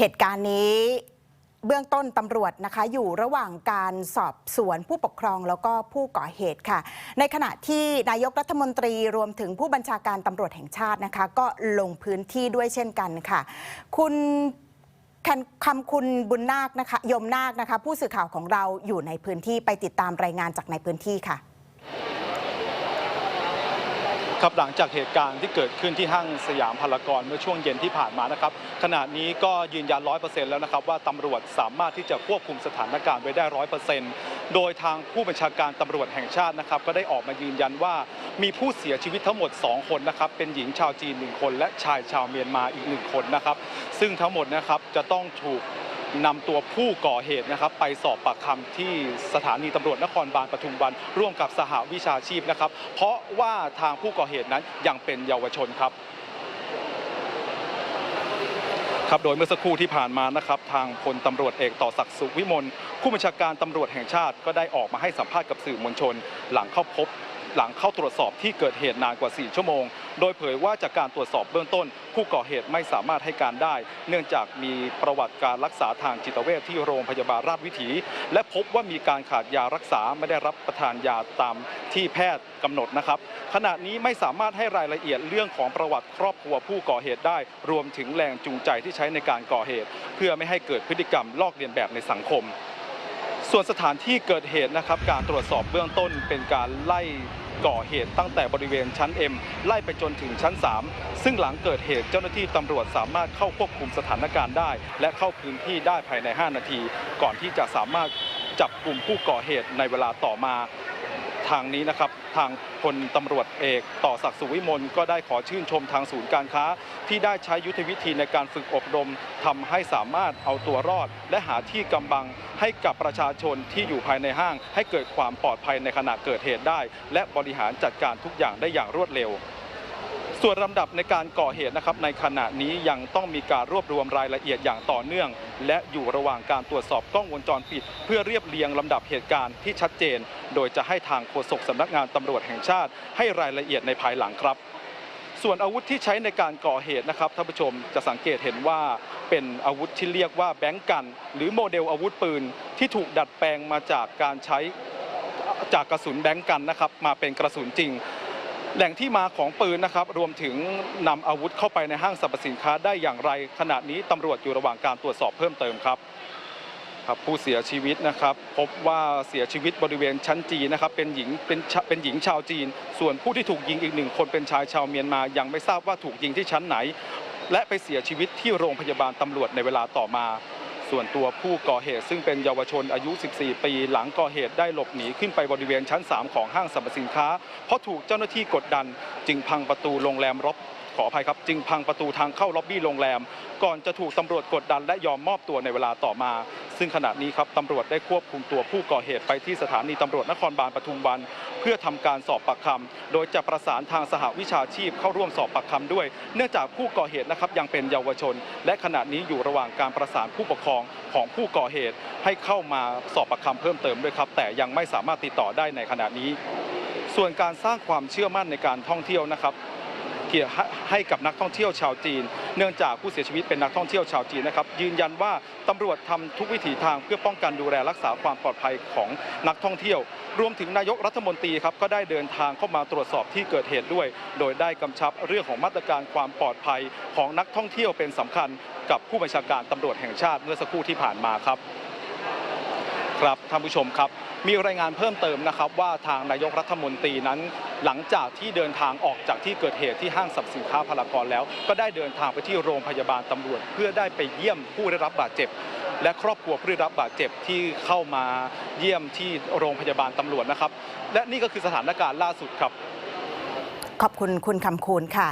เหตุการณ์นี้เบื้องต้นตำรวจนะคะอยู่ระหว่างการสอบสวนผู้ปกครองแล้วก็ผู้ก่อเหตุค่ะ ในขณะที่นายกรัฐมนตรีรวมถึงผู้บัญชาการตำรวจแห่งชาตินะคะ ก็ลงพื้นที่ด้วยเช่นกันค่ะ คุณคำคำคุณบุญนาคนะคะยมนาคนะคะ ผู้สื่อข่าวของเราอยู่ในพื้นที่ไปติดตามรายงานจากในพื้นที่ค่ะ ครับหลังจากเหตุการณ์ที่เกิดขึ้นที่ห้างสยามพารากอนเมื่อช่วงเย็นที่ผ่านมานะครับขณะนี้ก็ยืนยันร้อยเปอร์เซ็นต์แล้วนะครับว่าตำรวจสามารถที่จะควบคุมสถานการณ์ไว้ได้ร้อยเปอร์เซ็นต์โดยทางผู้บัญชาการตำรวจแห่งชาตินะครับก็ได้ออกมายืนยันว่ามีผู้เสียชีวิตทั้งหมด 2 คนนะครับเป็นหญิงชาวจีน 1 คน และชายชาวเมียนมาอีก 1 คนนะครับซึ่งทั้งหมดนะครับจะต้องถูก นำตัวผู้ก่อเหตุนะครับ ไปสอบปากคำที่สถานีตำรวจนครบาลปทุมวัน ร่วมกับสหวิชาชีพนะครับ เพราะว่าทางผู้ก่อเหตุนั้นยังเป็นเยาวชนครับครับโดยเมื่อสักครู่ที่ผ่านมานะครับทางพลตำรวจเอกต่อศักดิ์สุขวิมลผู้บัญชาการตำรวจแห่งชาติก็ได้ออกมาให้สัมภาษณ์กับสื่อมวลชน หลังเข้าพบ หลังเข้าตรวจสอบที่เกิดเหตุนานกว่า 4 ชั่วโมง โดยเผยว่าจากการตรวจสอบเบื้องต้น ผู้ก่อเหตุไม่สามารถให้การได้ เนื่องจากมีประวัติการรักษาทางจิตเวชที่โรงพยาบาลราชวิถี และพบว่ามีการขาดยารักษาไม่ได้รับประทานยาตามที่แพทย์กำหนดนะครับ ขณะนี้ไม่สามารถให้รายละเอียดเรื่องของประวัติครอบครัวผู้ก่อเหตุได้ รวมถึงแรงจูงใจที่ใช้ในการก่อเหตุ เพื่อไม่ให้เกิดพฤติกรรมลอกเลียนแบบในสังคม ส่วนสถานที่เกิดเหตุนะครับ การตรวจสอบเบื้องต้นเป็นการไล่ก่อเหตุตั้งแต่บริเวณชั้น M ไล่ไปจนถึงชั้น 3 ซึ่งหลังเกิดเหตุเจ้าหน้าที่ตำรวจสามารถเข้าควบคุมสถานการณ์ได้ และเข้าพื้นที่ได้ภายใน 5 นาที ก่อนที่จะสามารถจับกลุ่มผู้ก่อเหตุในเวลาต่อมา ทางนี้นะครับทางพลตำรวจเอกต่อศักดิ์สุวิมลก็ได้ขอชื่นชมทางศูนย์การค้า ที่ได้ใช้ยุทธวิธีในการฝึกอบรมทำให้สามารถเอาตัวรอด และหาที่กำบังให้กับประชาชนที่อยู่ภายในห้าง ให้เกิดความปลอดภัยในขณะเกิดเหตุได้ และบริหารจัดการทุกอย่างได้อย่างรวดเร็ว ส่วนลำดับในการก่อเหตุนะครับในขณะนี้ยังต้องมีการรวบรวมรายละเอียดอย่างต่อเนื่อง และอยู่ระหว่างการตรวจสอบกล้องวงจรปิด เพื่อเรียบเรียงลำดับเหตุการณ์ที่ชัดเจน โดยจะให้ทางโฆษกสำนักงานตำรวจแห่งชาติ ให้รายละเอียดในภายหลังครับ ส่วนอาวุธที่ใช้ในการก่อเหตุนะครับท่านผู้ชมจะสังเกตเห็นว่าเป็นอาวุธที่เรียกว่าแบงก์กัน หรือโมเดลอาวุธปืน ที่ถูกดัดแปลงมาจากการใช้จากกระสุนแบงก์กันนะครับมาเป็นกระสุนจริง แหล่งที่มาของปืนนะครับ รวมถึงนำอาวุธเข้าไปในห้างสรรพสินค้าได้อย่างไร ขณะนี้ตำรวจอยู่ระหว่างการตรวจสอบเพิ่มเติมครับครับผู้เสียชีวิตนะครับ พบว่าเสียชีวิตบริเวณชั้นจีนะครับเป็นหญิงเป็นเป็นหญิงชาวจีน ส่วนผู้ที่ถูกยิงอีกหนึ่งคนเป็นชายชาวเมียนมายังไม่ทราบว่าถูกยิงที่ชั้นไหน และไปเสียชีวิตที่โรงพยาบาลตำรวจในเวลาต่อมา ส่วนตัวผู้ก่อเหตุซึ่งเป็นเยาวชนอายุ 14 ปี หลังก่อเหตุได้หลบหนีขึ้นไปบริเวณชั้น 3 ของห้างสรรพสินค้า เพราะถูกเจ้าหน้าที่กดดัน จึงพังประตูโรงแรมรบ ออภัยครับ จึงพังประตูทางเข้าล็อบบี้โรงแรม ก่อนจะถูกตำรวจกดดันและยอมมอบตัวในเวลาต่อมา ซึ่งขณะนี้ครับตำรวจได้ควบคุมตัวผู้ก่อเหตุไปที่สถานีตำรวจนครบาลปทุมวัน เพื่อทำการสอบปากคำโดยจะประสานทางสหวิชาชีพเข้าร่วมสอบปากคำด้วย เนื่องจากผู้ก่อเหตุนะครับยังเป็นเยาวชน และขณะนี้อยู่ระหว่างการประสานผู้ปกครองของผู้ก่อเหตุ ให้เข้ามาสอบปากคำเพิ่มเติมด้วยครับ แต่ยังไม่สามารถติดต่อได้ในขณะนี้ ส่วนการสร้างความเชื่อมั่นในการท่องเที่ยวนะครับเกี่ยว ให้กับนักท่องเที่ยวชาวจีน เนื่องจากผู้เสียชีวิตเป็นนักท่องเที่ยวชาวจีนนะครับยืนยันว่าตำรวจทำทุกวิถีทางเพื่อป้องกันดูแลรักษาความปลอดภัยของนักท่องเที่ยว รวมถึงนายกรัฐมนตรีครับก็ได้เดินทางเข้ามาตรวจสอบที่เกิดเหตุด้วย โดยได้กำชับเรื่องของมาตรการความปลอดภัยของนักท่องเที่ยวเป็นสำคัญ กับผู้บัญชาการตำรวจแห่งชาติเมื่อสักครู่ที่ผ่านมาครับครับท่านผู้ชมครับมีรายงานเพิ่มเติมนะครับว่าทางนายกรัฐมนตรีนั้น หลังจากที่เดินทางออกจากที่เกิดเหตุที่ห้างสรรพสินค้าพารากอนแล้ว ก็ได้เดินทางไปที่โรงพยาบาลตำรวจ เพื่อได้ไปเยี่ยมผู้ได้รับบาดเจ็บ และครอบครัวผู้ได้รับบาดเจ็บที่เข้ามาเยี่ยมที่โรงพยาบาลตำรวจนะครับ และนี่ก็คือสถานการณ์ล่าสุดครับ ขอบคุณคุณคำคูณค่ะ